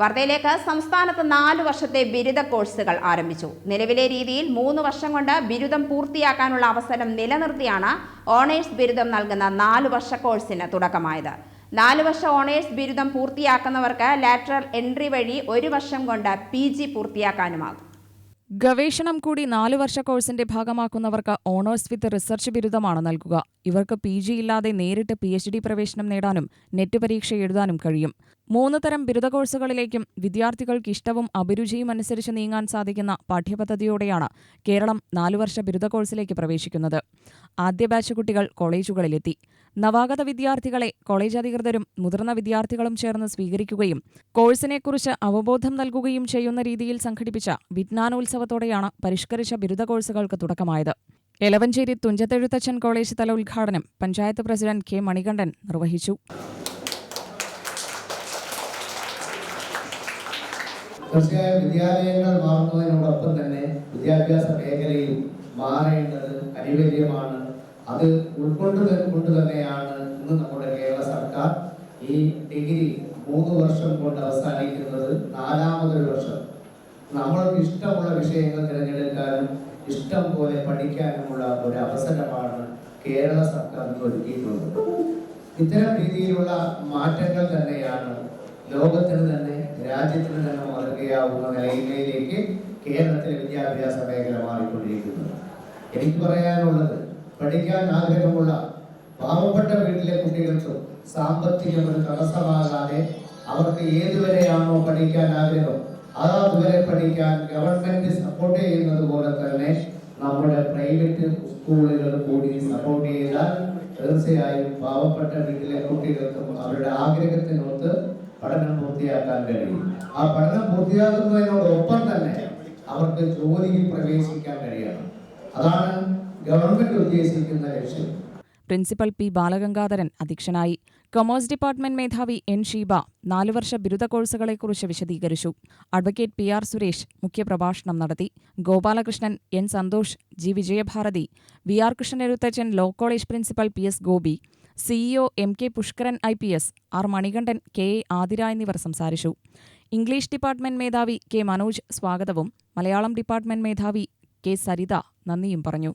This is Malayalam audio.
വാർത്തയിലേക്ക്. സംസ്ഥാനത്ത് നാല് വർഷത്തെ ബിരുദ കോഴ്സുകൾ ആരംഭിച്ചു. നിലവിലെ രീതിയിൽ മൂന്ന് വർഷം കൊണ്ട് ബിരുദം പൂർത്തിയാക്കാനുള്ള അവസരം നിലനിർത്തിയാണ് ഓണേഴ്സ് ബിരുദം നൽകുന്ന നാല് വർഷ കോഴ്സിന് തുടക്കമായത്. നാല് വർഷ ഓണേഴ്സ് ബിരുദം പൂർത്തിയാക്കുന്നവർക്ക് ലാറ്ററൽ എൻട്രി വഴി ഒരു വർഷം കൊണ്ട് പി പൂർത്തിയാക്കാനുമാകും. ഗവേഷണം കൂടി നാലു വർഷ കോഴ്സിന്റെ ഭാഗമാക്കുന്നവർക്ക് ഓണേഴ്സ് വിത്ത് റിസർച്ച് ബിരുദമാണ് നൽകുക. ഇവർക്ക് പി ജി ഇല്ലാതെ നേരിട്ട് പി എച്ച് ഡി പ്രവേശനം നേടാനും നെറ്റ് പരീക്ഷ എഴുതാനും കഴിയും. മൂന്ന് തരം ബിരുദ കോഴ്സുകളിലേക്കും വിദ്യാർത്ഥികൾക്ക് ഇഷ്ടവും അഭിരുചിയും അനുസരിച്ച് നീങ്ങാൻ സാധിക്കുന്ന പാഠ്യപദ്ധതിയോടെയാണ് കേരളം നാലു വർഷ ബിരുദ കോഴ്സിലേക്ക് പ്രവേശിക്കുന്നത്. ആദ്യ ബാച്ച് കുട്ടികൾ കോളേജുകളിലെത്തി. നവാഗത വിദ്യാർത്ഥികളെ കോളേജ് അധികൃതരും മുതിർന്ന വിദ്യാർത്ഥികളും ചേർന്ന് സ്വീകരിക്കുകയും കോഴ്സിനെക്കുറിച്ച് അവബോധം നൽകുകയും ചെയ്യുന്ന രീതിയിൽ സംഘടിപ്പിച്ച വിജ്ഞാനോത്സവത്തോടെയാണ് പരിഷ്കരിച്ച ബിരുദ കോഴ്സുകൾക്ക് തുടക്കമായത്. എലവഞ്ചേരി തുഞ്ചത്തെഴുത്തച്ഛൻ കോളേജ് തല ഉദ്ഘാടനം പഞ്ചായത്ത് പ്രസിഡന്റ് കെ മണികണ്ഠൻ നിർവഹിച്ചു. തീർച്ചയായും വിദ്യാലയങ്ങൾ മാറുന്നതിനോടൊപ്പം തന്നെ വിദ്യാഭ്യാസ മേഖലയിൽ മാറേണ്ടത് അനിവാര്യമാണ്. അത് ഉൾക്കൊണ്ട് കൊണ്ട് തന്നെയാണ് ഇന്ന് നമ്മുടെ കേരള സർക്കാർ ഈ ഡിഗ്രി മൂന്ന് വർഷം കൊണ്ട് അവസാനിക്കുന്നത് നാലാമതൊരു വർഷം. നമ്മൾക്ക് ഇഷ്ടമുള്ള വിഷയങ്ങൾ തിരഞ്ഞെടുക്കാനും ഇഷ്ടം പോലെ പഠിക്കാനുമുള്ള ഒരു അവസരമാണ് കേരള സർക്കാർ ഒരുക്കിയിട്ടുള്ളത്. ഇത്തരം രീതിയിലുള്ള മാറ്റങ്ങൾ തന്നെയാണ് ലോകത്തിന് തന്നെ രാജ്യത്തിന് തന്നെ മാതൃകയാവുന്ന നിലയിലേക്ക് കേരളത്തിലെ വിദ്യാഭ്യാസ മേഖല മാറിക്കൊണ്ടിരിക്കുന്നത്. എനിക്ക് പറയാനുള്ളത് പഠിക്കാൻ ആഗ്രഹമുള്ള പാവപ്പെട്ട വീട്ടിലെ കുട്ടികൾക്ക് സാമ്പത്തികം ഒരു തടസ്സമാകാതെ അവർക്ക് ഏതുവരെയാണോ പഠിക്കാൻ ആഗ്രഹം അതുവരെ പഠിക്കാൻ ഗവൺമെന്റ് സപ്പോർട്ട് ചെയ്യുന്നത് പോലെ തന്നെ നമ്മുടെ പ്രൈവറ്റ് സ്കൂളുകൾ കൂടി സപ്പോർട്ട് ചെയ്താൽ തീർച്ചയായും പാവപ്പെട്ട വീട്ടിലെ കുട്ടികൾക്കും അവരുടെ ആഗ്രഹത്തിനൊത്ത് പഠനം പൂർത്തിയാക്കാൻ കഴിയും. ആ പഠനം പൂർത്തിയാക്കുന്നതിനോടൊപ്പം തന്നെ അവർക്ക് ജോലിയിൽ പ്രവേശിക്കാൻ കഴിയണം. അതാണ് ഗവൺമെന്റ് പ്രിൻസിപ്പൽ പി ബാലഗംഗാധരൻ അധ്യക്ഷനായി. കൊമേഴ്സ് ഡിപ്പാർട്ട്മെന്റ് മേധാവി എൻ ഷീബ നാലുവർഷ ബിരുദ കോഴ്സുകളെക്കുറിച്ച് വിശദീകരിച്ചു. അഡ്വക്കേറ്റ് പി ആർ സുരേഷ് മുഖ്യപ്രഭാഷണം നടത്തി. Gopalakrishnan N Santhosh G Vijayabharathi V R Krishnan Ezhuthachan law college principal P S Gopi CEO M K Pushkaran I P S R Manikandan K A Athira എന്നിവർ സംസാരിച്ചു. ഇംഗ്ലീഷ് ഡിപ്പാർട്ട്മെന്റ് മേധാവി കെ മനോജ് സ്വാഗതവും മലയാളം ഡിപ്പാർട്ട്മെന്റ് മേധാവി കെ സരിത നന്ദിയും പറഞ്ഞു.